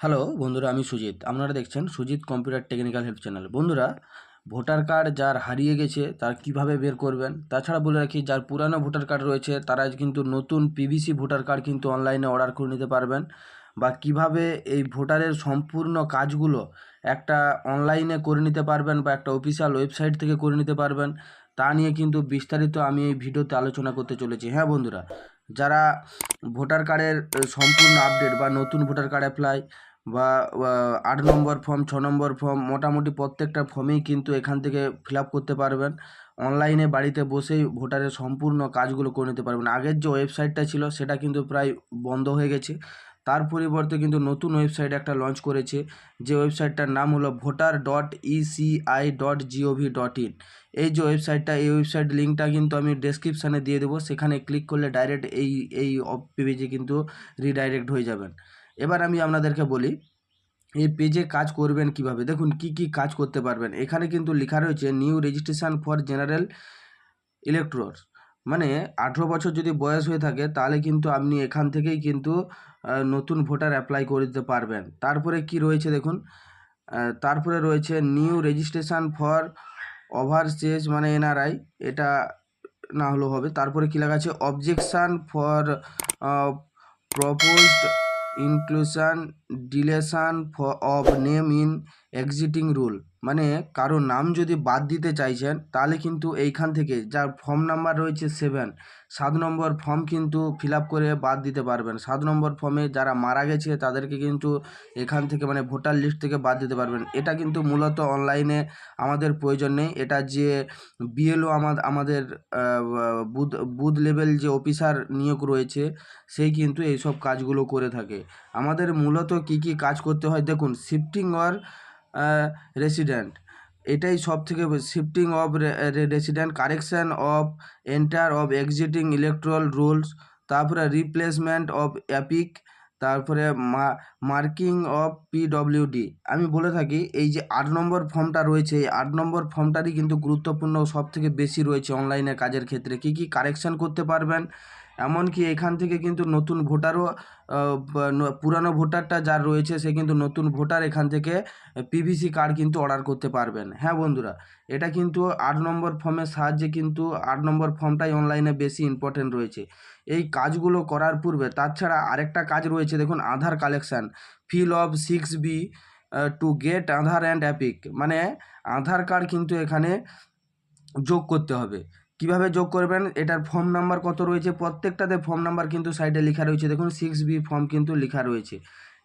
Hello বন্ধুরা, আমি সুজিত। আপনারা দেখছেন Sujit computer technical help channel বন্ধুরা ভোটার কার্ড যার হারিয়ে গেছে, তার কীভাবে বের করবেন? তাছাড়া বলে রাখি, যার পুরানো ভোটার কার্ড রয়েছে, তারা কিন্তু নতুন পিভিসি ভোটার কার্ড কিন্তু অনলাইনে অর্ডার করে নিতে পারবেন। বা কীভাবে এই ভোটারের সম্পূর্ণ কাজগুলো একটা অনলাইনে করে নিতে পারবেন বা একটা অফিসিয়াল ওয়েবসাইট থেকে করে নিতে পারবেন, তা নিয়ে কিন্তু বিস্তারিত আমি এই ভিডিওতে আলোচনা করতে চলেছি। হ্যাঁ বন্ধুরা, যারা ভোটার কার্ডের সম্পূর্ণ আপডেট বা নতুন ভোটার কার্ড অ্যাপ্লাই বা আট নম্বর ফর্ম ছ নম্বর ফর্ম মোটামুটি প্রত্যেকটা ফর্মেই কিন্তু এখান থেকে ফিল আপ করতে পারবেন। অনলাইনে বাড়িতে বসেই ভোটারের সম্পূর্ণ কাজগুলো করে নিতে পারবেন। আগের যে ওয়েবসাইটটা ছিল, সেটা কিন্তু প্রায় বন্ধ হয়ে গেছে। তার পরিবর্তে কিন্তু নতুন ওয়েবসাইট একটা লঞ্চ করেছে, যে ওয়েবসাইটটার নাম হলো voter dot ECI dot GOV dot in এই যে ওয়েবসাইটটা এই ওয়েবসাইট লিঙ্কটা কিন্তু আমি ডেসক্রিপশানে দিয়ে দেবো। সেখানে ক্লিক করলে ডাইরেক্ট এই এই পেজে কিন্তু রিডাইরেক্ট হয়ে যাবেন। এবার আমি আপনাদেরকে বলি, এই পেজে কাজ করবেন কীভাবে? দেখুন, কি কি কাজ করতে পারবেন? এখানে কিন্তু লেখা রয়েছে new registration for general electors মানে আঠেরো বছর যদি বয়স হয়ে থাকে, তাহলে কিন্তু আপনি এখান থেকেই কিন্তু নতুন ভোটার অ্যাপ্লাই করে দিতে পারবেন। তারপরে কি রয়েছে দেখুন তারপরে রয়েছে নিউ রেজিস্ট্রেশন ফর ওভারসেজ মানে এনআরআই এটা না হলেও হবে। তারপরে কী লেখা আছে objection for proposed inclusion deletion of name in existing roll মানে কারও নাম যদি বাদ দিতে চাইছেন, তাহলে কিন্তু এইখান থেকে যার ফর্ম নাম্বার রয়েছে সেভেন সাত নম্বর ফর্ম কিন্তু ফিল করে বাদ দিতে পারবেন। সাত নম্বর ফর্মে যারা মারা গেছে, তাদেরকে কিন্তু এখান থেকে মানে ভোটার লিস্ট থেকে বাদ দিতে পারবেন। এটা কিন্তু মূলত অনলাইনে আমাদের প্রয়োজন নেই। এটা যে বিএলও আমাদের আমাদের বুথ বুথ লেভেল যে অফিসার নিয়োগ রয়েছে সেই কিন্তু এইসব কাজগুলো করে থাকে। আমাদের মূলত কি কি কাজ করতে হয়? দেখুন শিফটিং অর রেসিডেন্ট এটাই সব থেকে shifting of resident correction of enter of existing electoral rolls তারপরে রিপ্লেসমেন্ট অফ অ্যাপিক তারপরে মার্কিং অফ পিডব্লিউডি আমি বলে থাকি, এই যে আট নম্বর ফর্মটা রয়েছে, এই আট নম্বর ফর্মটারই কিন্তু গুরুত্বপূর্ণ সব থেকে বেশি রয়েছে অনলাইনে কাজের ক্ষেত্রে। কী কী কারেকশান করতে পারবেন এমনকি এখান থেকে কিন্তু নতুন ভোটারও পুরানো ভোটারটা যার রয়েছে সে কিন্তু নতুন ভোটার এখান থেকে পিভিসি কার্ড কিন্তু অর্ডার করতে পারবেন। হ্যাঁ বন্ধুরা, এটা কিন্তু আট নম্বর ফর্মের সাহায্যে কিন্তু আট নম্বর ফর্মটাই অনলাইনে বেশি ইম্পর্টেন্ট রয়েছে। এই কাজগুলো করার পূর্বে তাছাড়া আরেকটা কাজ রয়েছে, দেখুন Aadhaar collection fill of six B to get Aadhaar and EPIC মানে আধার কার্ড কিন্তু এখানে যোগ করতে হবে। কীভাবে যোগ করবেন? এটার ফর্ম নাম্বার কত রয়েছে? প্রত্যেকটাতে ফর্ম নাম্বার কিন্তু সাইডে লেখা রয়েছে। দেখুন সিক্স বি ফর্ম কিন্তু লেখা রয়েছে।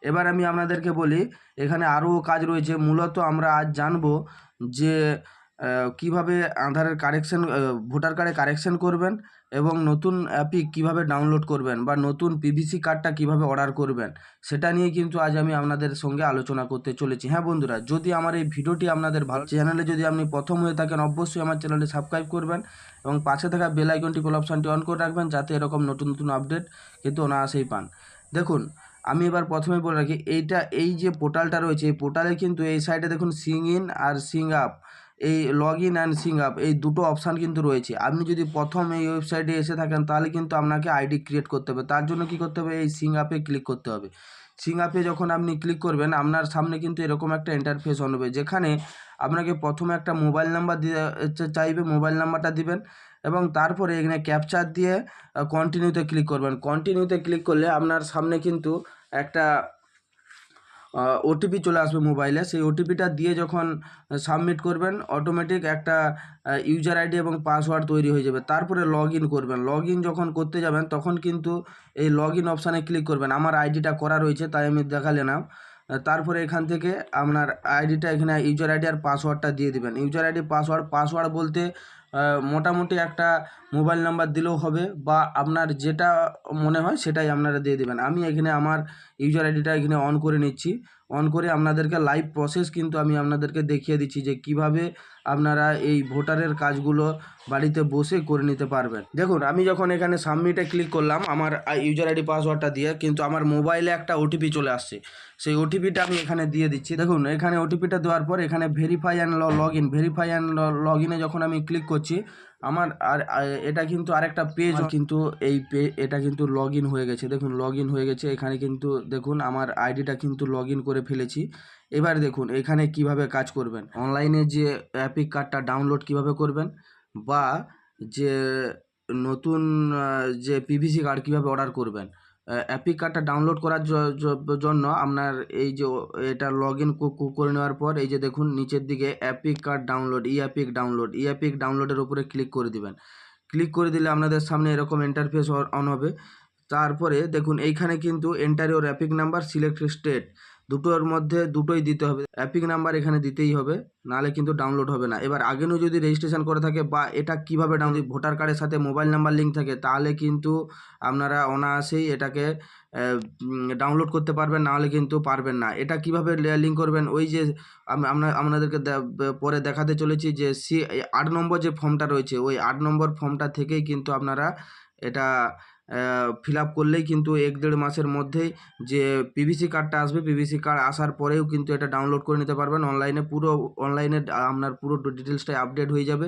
এবার আমি আপনাদেরকে বলি, এখানে আরও কাজ রয়েছে। মূলত আমরা আজ জানব যে কীভাবে আধারের কারেকশন ভোটার কার্ডে কারেকশন করবেন এবং নতুন অ্যাপিক কীভাবে ডাউনলোড করবেন বা নতুন পিভিসি কার্ডটা কীভাবে অর্ডার করবেন, সেটা নিয়ে কিন্তু আজ আমি আপনাদের সঙ্গে আলোচনা করতে চলেছি। হ্যাঁ বন্ধুরা, যদি আমার এই ভিডিওটি আপনাদের ভালো চ্যানেলে যদি আপনি প্রথম হয়ে থাকেন, অবশ্যই আমার চ্যানেলটি সাবস্ক্রাইব করবেন এবং পাশে থাকা বেল আইকনটি কল অপশানটি অন করে রাখবেন যাতে এরকম নতুন নতুন আপডেট কিন্তু অনায়াসেই পান। দেখুন, আমি এবার প্রথমে বলে রাখি, এইটা, এই যে পোর্টালটা রয়েছে, এই পোর্টালে কিন্তু এই সাইডে দেখুন সিং ইন আর সিং আপ। এই log in and sign up এই দুটো অপশান কিন্তু রয়েছে। আপনি যদি প্রথম এই ওয়েবসাইটে এসে থাকেন, তাহলে কিন্তু আপনাকে আইডি ক্রিয়েট করতে হবে। তার জন্য কি করতে হবে? এই সিং আপে ক্লিক করতে হবে। সিং আপে যখন আপনি ক্লিক করবেন, আপনার সামনে কিন্তু এরকম একটা ইন্টারফেস হবে, যেখানে আপনাকে প্রথমে একটা মোবাইল নাম্বার দিয়ে চাইবে মোবাইল নাম্বারটা দিবেন এবং তারপরে এখানে ক্যাপচার দিয়ে কন্টিনিউতে ক্লিক করবেন। কন্টিনিউতে ক্লিক করলে আপনার সামনে কিন্তু একটা ওটিপি চলে আসবে মোবাইলে সেই ওটিপিটা দিয়ে যখন সাবমিট করবেন অটোমেটিক একটা ইউজার আইডি এবং পাসওয়ার্ড তৈরি হয়ে যাবে। তারপরে লগ ইন করবেন। লগ ইন যখন করতে যাবেন, তখন কিন্তু এই লগ ইন অপশানে ক্লিক করবেন। আমার আইডিটা করা রয়েছে, তাই আমি দেখালে না। তারপরে এখান থেকে আপনার আইডিটা এখানে ইউজার আইডি আর পাসওয়ার্ডটা দিয়ে দিবেন। ইউজার আইডি পাসওয়ার্ড পাসওয়ার্ড বলতে মোটামুটি একটা মোবাইল নাম্বার দিলেও হবে বা আপনার যেটা মনে হয় সেটাই আপনারা দিয়ে দেবেন। আমি এখানে আমার ইউজার আইডিটা এখানে অন করে নিচ্ছি। অন করে আপনাদেরকে লাইভ প্রসেস কিন্তু আমি আপনাদেরকে দেখিয়ে দিচ্ছি যে কীভাবে আপনারা এই ভোটারের কাজগুলো বাড়িতে বসে করে নিতে পারবেন। দেখুন, আমি যখন এখানে সাবমিটে ক্লিক করলাম, আমার ইউজার আইডি পাসওয়ার্ডটা দিয়ে কিন্তু আমার মোবাইলে একটা ওটিপি চলে আসছে। সেই ওটিপিটা আমি এখানে দিয়ে দিচ্ছি। দেখুন, এখানে ওটিপিটা দেওয়ার পর এখানে verify and log in verify and log ইনে যখন আমি ক্লিক করছি আমার আর এটা কিন্তু আরেকটা পেজ কিন্তু এই পে এটা কিন্তু লগ ইন হয়ে গেছে। দেখুন লগ ইন হয়ে গেছে। এখানে কিন্তু দেখুন আমার আইডিটা কিন্তু লগ ইন করে ফেলেছি। এবার দেখুন এখানে কীভাবে কাজ করবেন? অনলাইনে যে অ্যাপিক কার্ডটা ডাউনলোড কীভাবে করবেন? বা যে নতুন যে পিভিসি কার্ড কীভাবে অর্ডার করবেন? অ্যাপিক কার্ডটা ডাউনলোড করার জন্য আপনার এই যে এটা লগ ইন করে নেওয়ার পর এই যে দেখুন নিচের দিকে EPIC card download e EPIC download e EPIC ডাউনলোডের উপরে ক্লিক করে দিবেন। ক্লিক করে দিলে আপনাদের সামনে এরকম ইন্টারফেস অন হবে। তারপরে দেখুন এইখানে কিন্তু enter your EPIC number select state দুটোর মধ্যে দুটোই দিতে হবে। অ্যাপিক নাম্বার এখানে দিতেই হবে নাহলে কিন্তু ডাউনলোড হবে না। এবার আগেও যদি রেজিস্ট্রেশন করে থাকে বা এটা কীভাবে ডাউনলোড ভোটার কার্ডের সাথে মোবাইল নাম্বার লিঙ্ক থাকে, তাহলে কিন্তু আপনারা অনায়াসেই এটাকে ডাউনলোড করতে পারবেন, নাহলে কিন্তু পারবেন না। এটা কীভাবে লিঙ্ক করবেন, ওই যে আম- আমরা আপনাদেরকে পরে দেখাতে চলেছি যে সি, আট নম্বর যে ফর্মটা রয়েছে, ওই আট নম্বর ফর্মটা থেকেই কিন্তু আপনারা এটা ফিল আপ করলেই কিন্তু এক দেড় মাসের মধ্যেই যে পিভিসি কার্ডটা আসবে পিভিসি কার্ড আসার পরেও কিন্তু এটা ডাউনলোড করে নিতে পারবেন। অনলাইনে পুরো অনলাইনে আপনার পুরো ডিটেলসটাই আপডেট হয়ে যাবে।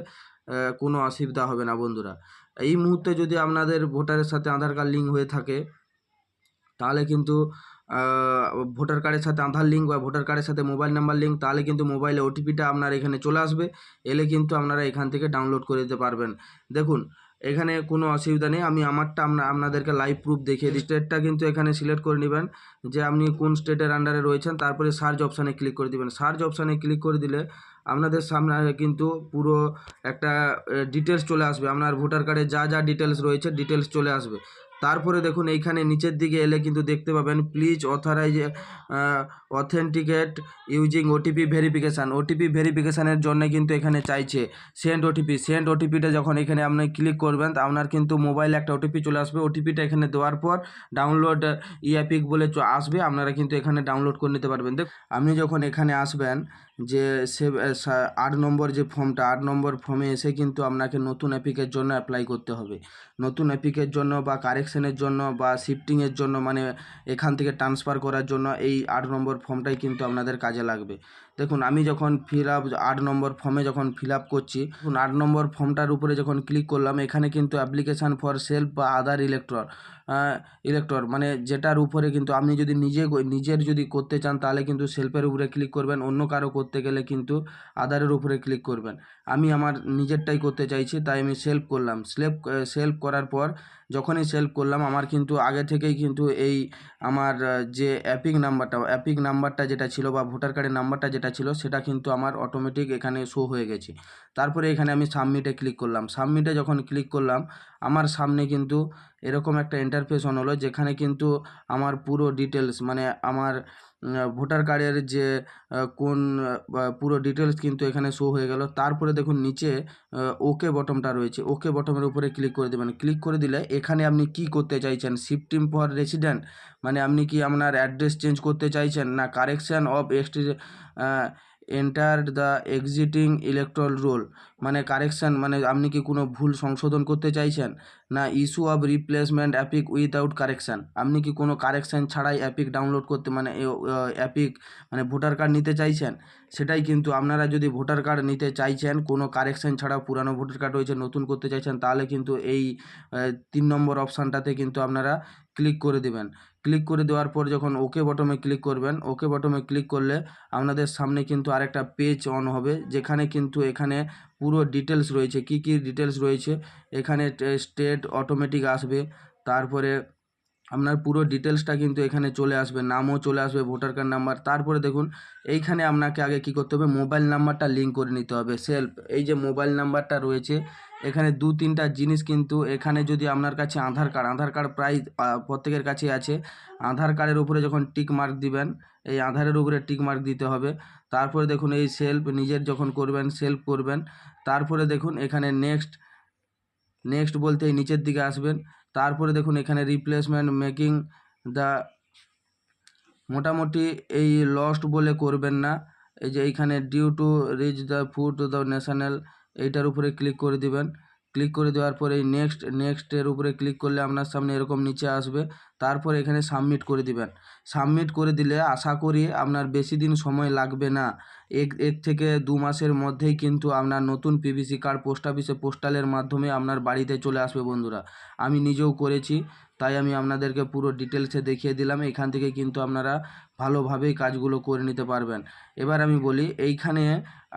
কোনো অসুবিধা হবে না বন্ধুরা। এই মুহূর্তে যদি আপনাদের ভোটারের সাথে আধার কার্ড লিঙ্ক হয়ে থাকে, তাহলে কিন্তু ভোটার কার্ডের সাথে আধার লিঙ্ক বা ভোটার কার্ডের সাথে মোবাইল নাম্বার লিঙ্ক তাহলে কিন্তু মোবাইলে ওটিপিটা আপনার এখানে চলে আসবে। এলে কিন্তু আপনারা এখান থেকে ডাউনলোড করে দিতে পারবেন। দেখুন এখানে কোনো অসুবিধা নেই। আমি আমারটা আমরা, আপনাদেরকে লাইভ প্রুফ দেখিয়ে দিই স্টেটটা কিন্তু এখানে সিলেক্ট করে নেবেন যে আপনি কোন স্টেটের আন্ডারে রয়েছেন, তারপরে সার্চ অপশানে ক্লিক করে দেবেন। সার্চ অপশানে ক্লিক করে দিলে আপনাদের সামনে কিন্তু পুরো একটা ডিটেলস চলে আসবে। আপনার ভোটার কার্ডে যা যা ডিটেলস রয়েছে ডিটেলস চলে আসবে। তারপরে দেখুন এইখানে নিচের দিকে এলে কিন্তু দেখতে পাবেন please authorise authenticate using OTP verification OTP ভেরিফিকেশানের জন্য কিন্তু এখানে চাইছে। সেন্ড ওটিপি সেন্ড ওটিপিটা যখন এখানে আপনি ক্লিক করবেন আপনার কিন্তু মোবাইলে একটা ওটিপি চলে আসবে। ওটিপিটা এখানে দেওয়ার পর ডাউনলোড ইএপিক বলে আসবে। আপনারা কিন্তু এখানে ডাউনলোড করে নিতে পারবেন। আপনি যখন এখানে আসবেন যে সে আট নম্বর যে ফর্মটা, আট নম্বর ফর্মে এসে কিন্তু আপনাকে নতুন অ্যাপিকের জন্য অ্যাপ্লাই করতে হবে। নতুন অ্যাপিকের জন্য বা কারেকশনের জন্য বা শিফটিংয়ের জন্য মানে এখান থেকে ট্রান্সফার করার জন্য এই আট নম্বর ফর্মটাই কিন্তু আপনাদের কাজে লাগবে। দেখুন, আমি যখন ফিল আপ আট নম্বর ফর্মে যখন ফিল আপ করছি, দেখুন, আট নম্বর ফর্মটার উপরে যখন ক্লিক করলাম, এখানে কিন্তু অ্যাপ্লিকেশান ফর সেলফ বা আদার ইলেকট্রন ইলেকটর মানে যেটার উপরে কিন্তু আপনি যদি নিজে নিজের যদি করতে চান, তাহলে কিন্তু সেলফের উপরে ক্লিক করবেন, অন্য কারও করতে গেলে কিন্তু আদারের উপরে ক্লিক করবেন। আমি আমার নিজেরটাই করতে চাইছি, তাই আমি সেলফ করলাম। সেলফ সেলফ করার পর যখনই সেলফ করলাম, আমার কিন্তু আগে থেকেই কিন্তু এই আমার যে অ্যাপিক নাম্বারটা অ্যাপিক নাম্বারটা যেটা ছিল বা ভোটার কার্ডের নাম্বারটা যেটা ছিল, সেটা কিন্তু আমার অটোমেটিক এখানে শো হয়ে গেছে। তারপরে এখানে আমি সাবমিটে ক্লিক করলাম। সাবমিটে যখন ক্লিক করলাম, আমার সামনে কিন্তু এরকম একটা ইন্টারফেস অন হলো, যেখানে কিন্তু আমার পুরো ডিটেলস মানে আমার ভোটার কার্ডের যে কোন পুরো ডিটেলস কিন্তু এখানে শো হয়ে গেল। তারপরে দেখুন নিচে ওকে বটমটা রয়েছে। ওকে বটমের উপরে ক্লিক করে দেবেন। ক্লিক করে দিলে এখানে আপনি কি করতে চাইছেন? শিফটিং ফর রেসিডেন্ট মানে আপনি কি আপনার অ্যাড্রেস চেঞ্জ করতে চাইছেন? না correction of XT enter the existing electoral roll মানে কারেকশান মানে আপনি কি কোনো ভুল সংশোধন করতে চাইছেন? না issue of replacement EPIC without correction আপনি কি কোনো কারেকশান ছাড়াই অ্যাপিক ডাউনলোড করতে মানে অ্যাপিক মানে ভোটার কার্ড নিতে চাইছেন? সেটাই কিন্তু আপনারা যদি ভোটার কার্ড নিতে চাইছেন, কোনো কারেকশান ছাড়া পুরানো ভোটার কার্ড রয়েছে, নতুন করতে চাইছেন, তাহলে কিন্তু এই তিন নম্বর অপশানটাতে কিন্তু আপনারা ক্লিক করে দেবেন। ক্লিক করে দেওয়ার পর যখন ওকে বটমে ক্লিক করবেন ওকে বটমে ক্লিক করলে আপনাদের সামনে কিন্তু আরেকটা পেজ অন হবে, যেখানে কিন্তু এখানে পুরো ডিটেলস রয়েছে। কি কি ডিটেলস রয়েছে? এখানে স্টেট অটোমেটিক আসবে, তারপরে আপনার পুরো ডিটেলসটা কিন্তু এখানে চলে আসবে, নামও চলে আসবে ভোটার কার্ড নাম্বার তারপরে দেখুন, এইখানে আপনাকে আগে কি করতে হবে? মোবাইল নাম্বারটা লিঙ্ক করে নিতে হবে। সেলফ এই যে মোবাইল নাম্বারটা রয়েছে এখানে দু, তিনটা জিনিস কিন্তু এখানে যদি আপনার কাছে আধার কার্ড আধার কার্ড প্রায় প্রত্যেকের কাছে আছে। আধার কার্ডের উপরে যখন টিক মার্ক দিবেন, এই আধারের উপরে টিক মার্ক দিতে হবে। তারপরে দেখুন এই সেলফ নিজের যখন করবেন সেলফ করবেন, তারপরে দেখুন এখানে নেক্সট নেক্সট বলতে এই নিচের দিকে আসবেন। তারপরে দেখুন এখানে রিপ্লেসমেন্ট মেকিং দ্য মোটামুটি এই লস্ট বলে করবেন না। এই যে এইখানে due to reach the food to the national এইটার উপরে ক্লিক করে দিবেন। ক্লিক করে দেওয়ার পরে এই নেক্সট নেক্সটের উপরে ক্লিক করলে আপনার সামনে এরকম নিচে আসবে। তারপর এখানে সাবমিট করে দিবেন। সাবমিট করে দিলে আশা করি আপনার বেশি দিন সময় লাগবে না। এক এক থেকে দু মাসের মধ্যেই কিন্তু আপনার নতুন পিভিসি কার্ড পোস্ট অফিসে পোস্টালের মাধ্যমে আপনার বাড়িতে চলে আসবে বন্ধুরা। আমি নিজেও করেছি, তাই আমি আপনাদেরকে পুরো ডিটেলসে দেখিয়ে দিলাম। এখান থেকে কিন্তু আপনারা ভালোভাবেই কাজগুলো করে নিতে পারবেন। এবার আমি বলি, এইখানে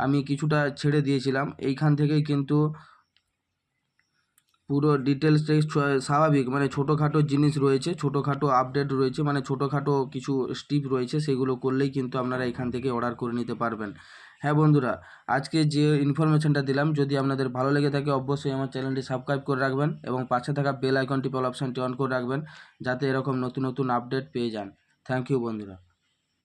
আমি কিছুটা ছেড়ে দিয়েছিলাম। এইখান থেকেই কিন্তু পুরো ডিটেলসটাই স্বাভাবিক। মানে ছোটোখাটো জিনিস রয়েছে, ছোটোখাটো আপডেট রয়েছে মানে ছোটোখাটো কিছু স্টিপ রয়েছে, সেগুলো করলেই কিন্তু আপনারা এখান থেকে অর্ডার করে নিতে পারবেন। হ্যাঁ বন্ধুরা, আজকে যে ইনফরমেশনটা দিলাম, যদি আপনাদের ভালো লেগে থাকে, অবশ্যই আমার চ্যানেলটি সাবস্ক্রাইব করে রাখবেন এবং পাশে থাকা বেল আইকনটি অপশানটি অন করে রাখবেন, যাতে এরকম নতুন নতুন আপডেট পেয়ে যান। থ্যাংক ইউ বন্ধুরা।